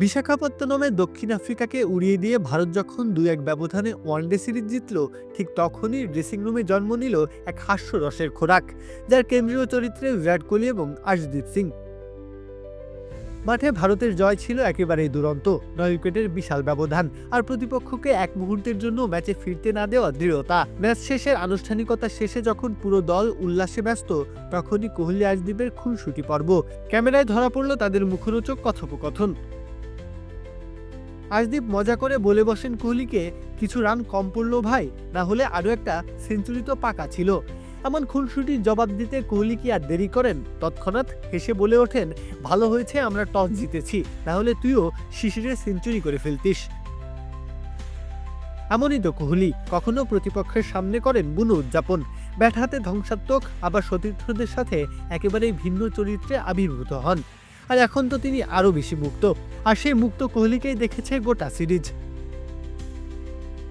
বিশাখাপত্তনমে দক্ষিণ আফ্রিকাকে উড়িয়ে দিয়ে ভারত যখন দুই এক ব্যবধানে ওয়ানডে সিরিজ জিতল, ঠিক তখনই ড্রেসিং রুমে জন্ম নিল এক হাস্যরসের খোরাক, যার কেন্দ্রীয় চরিত্রে বিরাট কোহলি এবং আশদীপ সিং। মাঠে ভারতের জয় ছিল একেবারেই দুরন্ত, নয় উইকেটের বিশাল ব্যবধান, আর প্রতিপক্ষকে এক মুহূর্তের জন্য ম্যাচে ফিরতে না দেওয়া দৃঢ়তা। ম্যাচ শেষের আনুষ্ঠানিকতা শেষে যখন পুরো দল উল্লাসে ব্যস্ত, তখনই কোহলি আজদীপের খুনসুটি পর্ব। ক্যামেরায় ধরা পড়ল তাদের মুখরোচক কথোপকথন। আজদীপ মজা করে বলে বসেন কোহলিকে, কিছু রান কম পড়ল ভাই, না হলে আরও একটা সেঞ্চুরি তো পাকা ছিল। এমন খুনসুটির জবাব দিতে কোহলি কি আর দেরি করেন? তৎক্ষণাৎ হেসে বলে ওঠেন, ভালো হয়েছে, আমরা টস জিতেছি, না হলে তুইও শিশিরে সেঞ্চুরি করে ফেলতিস। এমনই তো কোহলি, কখনো প্রতিপক্ষের সামনে করেন বুনো উদযাপন। ব্যাট হাতে ধ্বংসাত্মক, আবার সতীর্থদের সাথে একেবারেই ভিন্ন চরিত্রে আবির্ভূত হন। আর এখন তো তিনি আরও বেশি মুক্ত, আর সেই মুক্ত কোহলিকেই দেখেছে গোটা সিরিজ।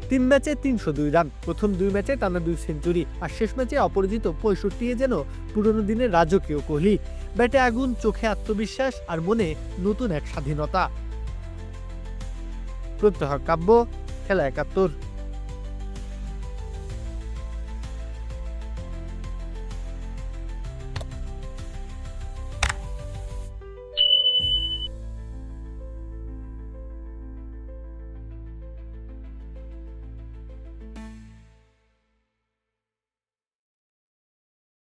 তিন ম্যাচে তিনশো দুই রান, প্রথম দুই ম্যাচে টানা দুই সেঞ্চুরি, আর শেষ ম্যাচে অপরাজিত পঁয়ষট্টি যেন পুরনো দিনের রাজকীয় কোহলি। ব্যাটে আগুন, চোখে আত্মবিশ্বাস আর মনে নতুন এক স্বাধীনতা। প্রত্যহ কাব্য, খেলা একাত্তর।